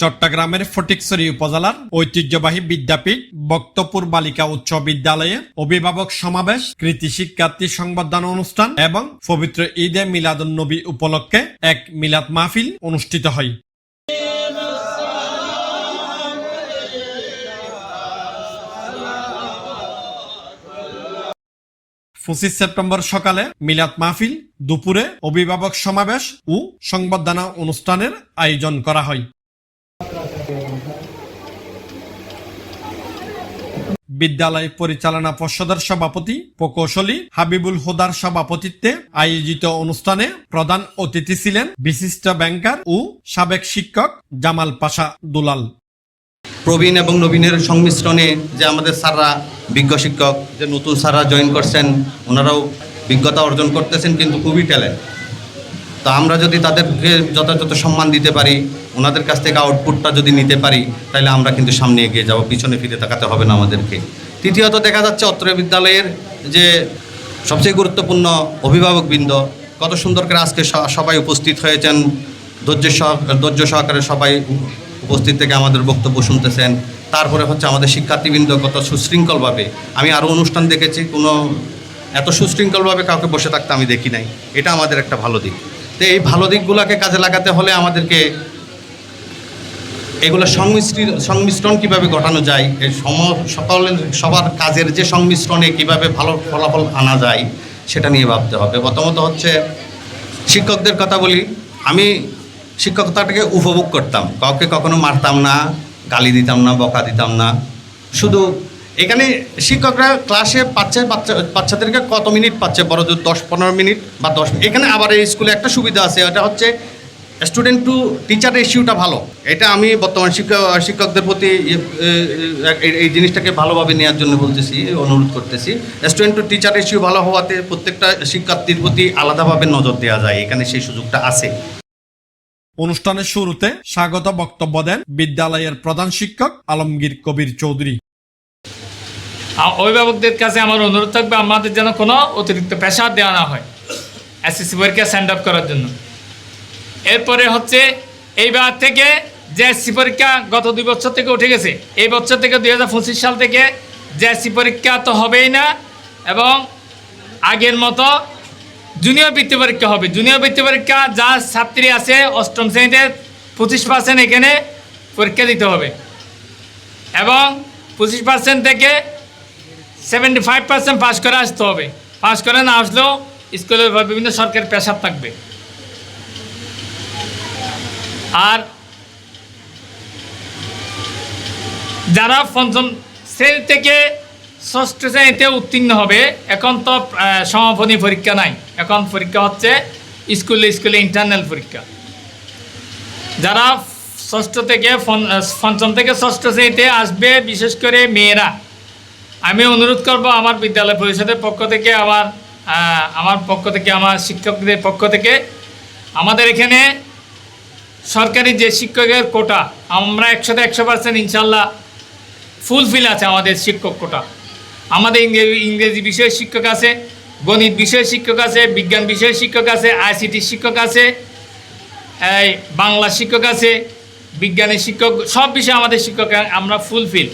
চট্টগ্রামের ফটিকছড়ি উপজেলার ঐতিহ্যবাহী বিদ্যাপীঠ বক্তপুর বালিকা উচ্চ বিদ্যালয়ে অভিভাবক সমাবেশ, কৃতি শিক্ষার্থী সংবর্ধনা অনুষ্ঠান এবং পবিত্র ঈদে মিলাদুন্নবী উপলক্ষে এক মিলাদ মাহফিল অনুষ্ঠিত হয়। পঁচিশ সেপ্টেম্বর সকালে মিলাদ মাহফিল দুপুরে অভিভাবক সমাবেশ ও সংবর্ধনা অনুষ্ঠানের আয়োজন করা হয়। বিদ্যালয় পরিচালনা পর্ষদের সভাপতি প্রকৌশলী হাবিবুল হুদার সভাপতিত্বে আয়োজিত অনুষ্ঠানে প্রধান অতিথি ছিলেন বিশিষ্ট ব্যাংকার ও সাবেক শিক্ষক জামাল পাশা দুলাল। প্রবীণ এবং নবীনের সংমিশ্রণে যে আমাদের স্যাররা বিজ্ঞ শিক্ষক, যে নতুন স্যাররা জয়েন করছেন, ওনারাও বিজ্ঞতা অর্জন করতেছেন, কিন্তু খুবই ট্যালেন্ট তো আমরা যদি তাদেরকে যথাযথ সম্মান দিতে পারি, ওনাদের কাছ থেকে আউটপুটটা যদি নিতে পারি, তাহলে আমরা কিন্তু সামনে এগিয়ে যাব, পিছনে ফিরে তাকাতে হবে না আমাদেরকে। তৃতীয়ত দেখা যাচ্ছে অত্র বিদ্যালয়ের যে সবচেয়ে গুরুত্বপূর্ণ অভিভাবকবৃন্দ, কত সুন্দর করে আজকে সবাই উপস্থিত হয়েছেন, ধৈর্য সহ, ধৈর্য সহকারে সবাই উপস্থিত থেকে আমাদের বক্তব্য শুনতেছেন। তারপরে হচ্ছে আমাদের শিক্ষার্থীবৃন্দ কত সুশৃঙ্খলভাবে, আমি আরও অনুষ্ঠান দেখেছি, কোনো এত সুশৃঙ্খলভাবে কাউকে বসে থাকতে আমি দেখি নাই, এটা আমাদের একটা ভালো দিক। তো এই ভালো দিকগুলোকে কাজে লাগাতে হলে আমাদেরকে এগুলো সংমিশ্রিত সংমিশ্রণ কীভাবে ঘটানো যায় এই সম সকলের সবার কাজের যে সংমিশ্রণে কীভাবে ভালো ফলাফল আনা যায়, সেটা নিয়ে ভাবতে হবে। প্রথমত হচ্ছে শিক্ষকদের কথা বলি। আমি শিক্ষকতাটাকে উপভোগ করতাম। কাউকে কখনো মারতাম না, গালি দিতাম না, বকা দিতাম না। শুধু এখানে শিক্ষকরা ক্লাসে পাচ্ছে, বাচ্চা, বাচ্চাদেরকে কত মিনিট পাচ্ছে? বড় জোর দশ, পনেরো মিনিট বা দশ এখানে আবার এই স্কুলে একটা সুবিধা আছে এটা হচ্ছে স্টুডেন্ট টু টিচার রেশিওটা ভালো। এটা আমি বর্তমান শিক্ষক শিক্ষকদের প্রতি এই- জিনিসটাকে ভালোভাবে নেওয়ার জন্য বলতেছি, অনুরোধ করতেছি। স্টুডেন্ট টু টিচার রেশিও ভালো হওয়াতে প্রত্যেকটা শিক্ষার্থীর প্রতি আলাদাভাবে নজর দেওয়া যায়, এখানে সেই সুযোগটা আছে। অনুষ্ঠানের শুরুতে স্বাগত বক্তব্য দেন বিদ্যালয়ের প্রধান শিক্ষক আলমগীর কবির চৌধুরী। অভিভাবকদের কাছে আমার অনুরোধ থাকবে, আমাদের যেন কোনো অতিরিক্ত প্রেশার দেওয়া না হয় এসএসসি পরীক্ষা স্ট্যান্ড আপ করার জন্য। এরপরে হচ্ছে, এইবার থেকে যে এসসি পরীক্ষা গত দুই বছর থেকে উঠে গেছে, এই বছর থেকে দুই হাজার পঁচিশ সাল থেকে যে এসসি পরীক্ষা তো হবেই না এবং আগের মতো জুনিয়র বৃত্তি পরীক্ষা হবে। জুনিয়র বৃত্তি পরীক্ষা যা ছাত্রী আছে অষ্টম শ্রেণীতে, পঁচিশ পার্সেন্ট এখানে পরীক্ষা দিতে হবে। এবং পঁচিশ পার্সেন্ট থেকে সেভেন্টি ফাইভ পার্সেন্ট পাস করে আসতে হবে। পাস করে না আসলেও স্কুলের বিভিন্ন সরকারি প্রেশার থাকবে। আর যারা পঞ্চম শ্রেণি থেকে ষষ্ঠ শ্রেণীতে উত্তীর্ণ হবে, এখন তো সমাপনী পরীক্ষা নাই। এখন পরীক্ষা হচ্ছে স্কুলে স্কুলে ইন্টারনাল পরীক্ষা। যারা ষষ্ঠ থেকে পঞ্চম থেকে ষষ্ঠ শ্রেণীতে আসবে, বিশেষ করে মেয়েরা আমি অনুরোধ করব আমার বিদ্যালয় পরিষদের পক্ষ থেকে আমার আমার পক্ষ থেকে, আমার শিক্ষকদের পক্ষ থেকে, আমাদের এখানে সরকারি যে শিক্ষকের কোটা, আমরা একশোতে একশো পার্সেন্ট ইনশাল্লাহ ফুলফিল আছে আমাদের শিক্ষক কোটা। আমাদের ইংরেজি ইংরেজি বিষয়ের শিক্ষক আছে, গণিত বিষয়ের শিক্ষক আছে, বিজ্ঞান বিষয়ের শিক্ষক আছে, আইসিটি শিক্ষক আছে, এই বাংলা শিক্ষক আছে, বিজ্ঞানের শিক্ষক, সব বিষয়ে আমাদের শিক্ষক, আমরা ফুলফিল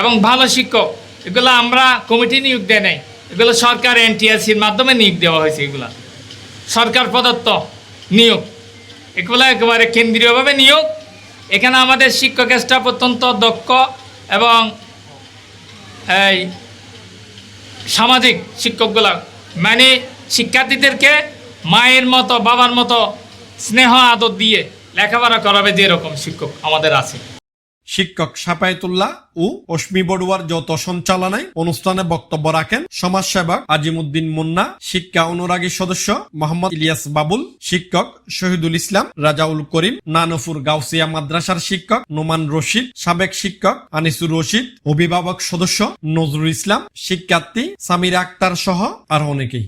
এবং ভালো শিক্ষক এগুলো আমরা কমিটি নিয়োগ দেয় নাই। এগুলো সরকার এনটিআরসির মাধ্যমে নিয়োগ দেওয়া হয়েছে এগুলা। সরকার প্রদত্ত নিয়োগ। এগুলো একেবারে কেন্দ্রীয়ভাবে নিয়োগ। এখানে আমাদের শিক্ষক স্টাফ অত্যন্ত দক্ষ এবং এই সামাজিক শিক্ষকগুলা মানে শিক্ষার্থীদেরকে মায়ের মতো, বাবার মতো স্নেহ আদর দিয়ে লেখাপড়া করাবে যেরকম শিক্ষক আমাদের আছে। শিক্ষক সাপায়তুল্লাহ ও অশ্মি বড়ুয়ার যৌথ সঞ্চালনায় অনুষ্ঠানে বক্তব্য রাখেন সমাজ সমাজসেবক আজিমুদ্দিন মুন্না, শিক্ষা অনুরাগী সদস্য মোহাম্মদ ইলিয়াস বাবুল, শিক্ষক শহীদুল ইসলাম, রাজাউল করিম, নানফুর গাউসিয়া মাদ্রাসার শিক্ষক নোমান রশিদ, সাবেক শিক্ষক আনিসুর রশিদ, অভিভাবক সদস্য নজরুল ইসলাম, শিক্ষার্থী সামিরা আক্তার সহ আর অনেকেই।